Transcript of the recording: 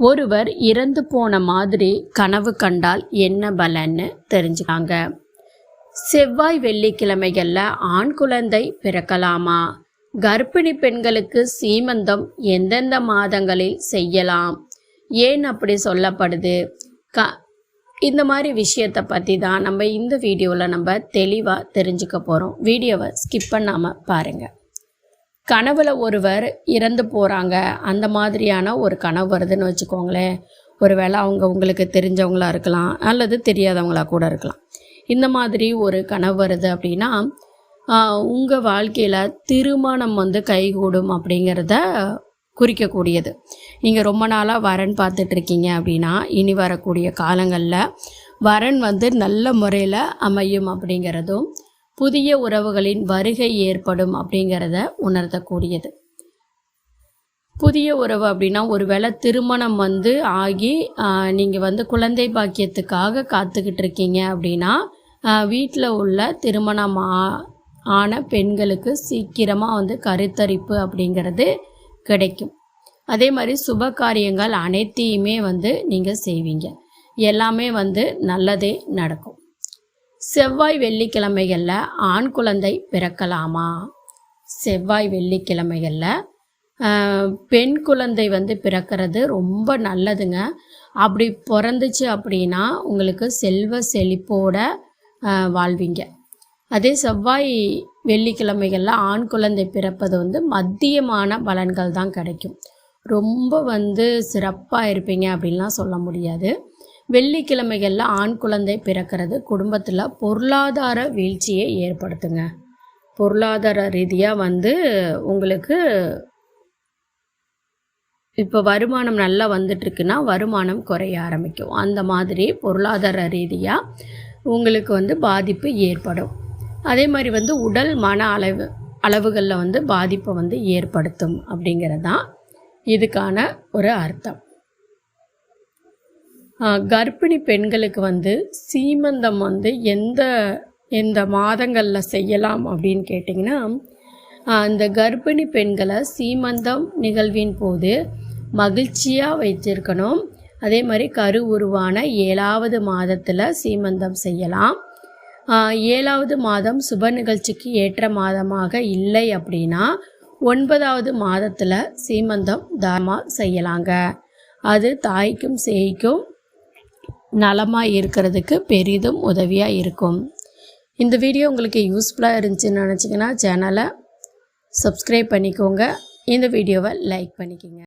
ஒருவர் இறந்து போன மாதிரி கனவு கண்டால் என்ன பலன்னு தெரிஞ்சுக்காங்க. செவ்வாய் வெள்ளிக்கிழமைகளில் ஆண் குழந்தை பிறக்கலாமா? கர்ப்பிணி பெண்களுக்கு சீமந்தம் எந்தெந்த மாதங்களில் செய்யலாம்? ஏன் அப்படி சொல்லப்படுது? க இந்த மாதிரி விஷயத்தை பற்றி தான் நம்ம இந்த வீடியோவில் நம்ம தெளிவாக தெரிஞ்சுக்க போகிறோம் வீடியோவை ஸ்கிப் பண்ணாமல் பாருங்கள் கனவுல ஒருவர் இறந்து போகிறாங்க அந்த மாதிரியான ஒரு கனவு வருதுன்னு வச்சுக்கோங்களேன். ஒருவேளை அவங்க உங்களுக்கு தெரிஞ்சவங்களா இருக்கலாம் அல்லது தெரியாதவங்களா கூட இருக்கலாம். இந்த மாதிரி ஒரு கனவு வருது அப்படின்னா உங்கள் வாழ்க்கையில் திருமணம் வந்து கைகூடும் அப்படிங்கிறத குறிக்கக்கூடியது. நீங்கள் ரொம்ப நாளாக வரன் பார்த்துட்ருக்கீங்க அப்படின்னா இனி வரக்கூடிய காலங்களில் வரன் வந்து நல்ல முறையில் அமையும் அப்படிங்கிறதும் புதிய உறவுகளின் வருகை ஏற்படும் அப்படிங்கிறத உணர்த்தக்கூடியது. புதிய உறவு அப்படின்னா ஒருவேளை திருமணம் வந்து ஆகி நீங்கள் வந்து குழந்தை பாக்கியத்துக்காக காத்துக்கிட்டு இருக்கீங்க அப்படின்னா வீட்டில் உள்ள திருமணம் ஆன பெண்களுக்கு சீக்கிரமாக வந்து கருத்தரிப்பு அப்படிங்கிறது கிடைக்கும். அதே மாதிரி சுப காரியங்கள் அனைத்தையுமே வந்து நீங்கள் செய்வீங்க. எல்லாமே வந்து நல்லதே நடக்கும். செவ்வாய் வெள்ளிக்கிழமைகளில் ஆண் குழந்தை பிறக்கலாமா? செவ்வாய் வெள்ளிக்கிழமைகளில் பெண் குழந்தை வந்து பிறக்கிறது ரொம்ப நல்லதுங்க. அப்படி பிறந்துச்சு அப்படின்னா உங்களுக்கு செல்வ செழிப்போட வாழ்வீங்க. அதே செவ்வாய் வெள்ளிக்கிழமைகளில் ஆண் குழந்தை பிறப்பது வந்து மத்தியமான பலன்கள் தான் கிடைக்கும். ரொம்ப வந்து சிறப்பாக இருப்பீங்க அப்படின்லாம் சொல்ல முடியாது. வெள்ளிக்கிழமைகளில் ஆண் குழந்தை பிறக்கிறது. குடும்பத்தில் பொருளாதார வீழ்ச்சியை ஏற்படுத்துங்க. பொருளாதார ரீதியாக வந்து உங்களுக்கு இப்போ வருமானம் நல்லா வந்துட்டுருக்குன்னா வருமானம் குறைய ஆரம்பிக்கும். அந்த மாதிரி பொருளாதார ரீதியாக உங்களுக்கு வந்து பாதிப்பு ஏற்படும். அதே மாதிரி வந்து உடல் மன அளவு அளவுகளில் வந்து பாதிப்பை வந்து ஏற்படுத்தும் அப்படிங்கிறது தான் இதுக்கான ஒரு அர்த்தம். கர்ப்பிணி பெண்களுக்கு வந்து சீமந்தம் வந்து எந்த எந்த மாதங்களில் செய்யலாம் அப்படின்னு கேட்டிங்கன்னா அந்த கர்ப்பிணி பெண்களை சீமந்தம் நிகழ்வின் போது மகிழ்ச்சியாக வைத்திருக்கணும். அதே மாதிரி கரு உருவான ஏழாவது மாதத்தில் சீமந்தம் செய்யலாம். ஏழாவது மாதம் சுப நிகழ்ச்சிக்கு ஏற்ற மாதமாக இல்லை அப்படின்னா ஒன்பதாவது மாதத்தில் சீமந்தம் தாரமாக செய்யலாங்க. அது தாய்க்கும் சேய்க்கும் நலமாக இருக்கிறதுக்கு பெரிதும் உதவியாக இருக்கும். இந்த வீடியோ உங்களுக்கு யூஸ்ஃபுல்லாக இருந்துச்சுன்னு நினச்சிங்கன்னா சேனலை சப்ஸ்கிரைப் பண்ணிக்கோங்க. இந்த வீடியோவை லைக் பண்ணிக்கோங்க.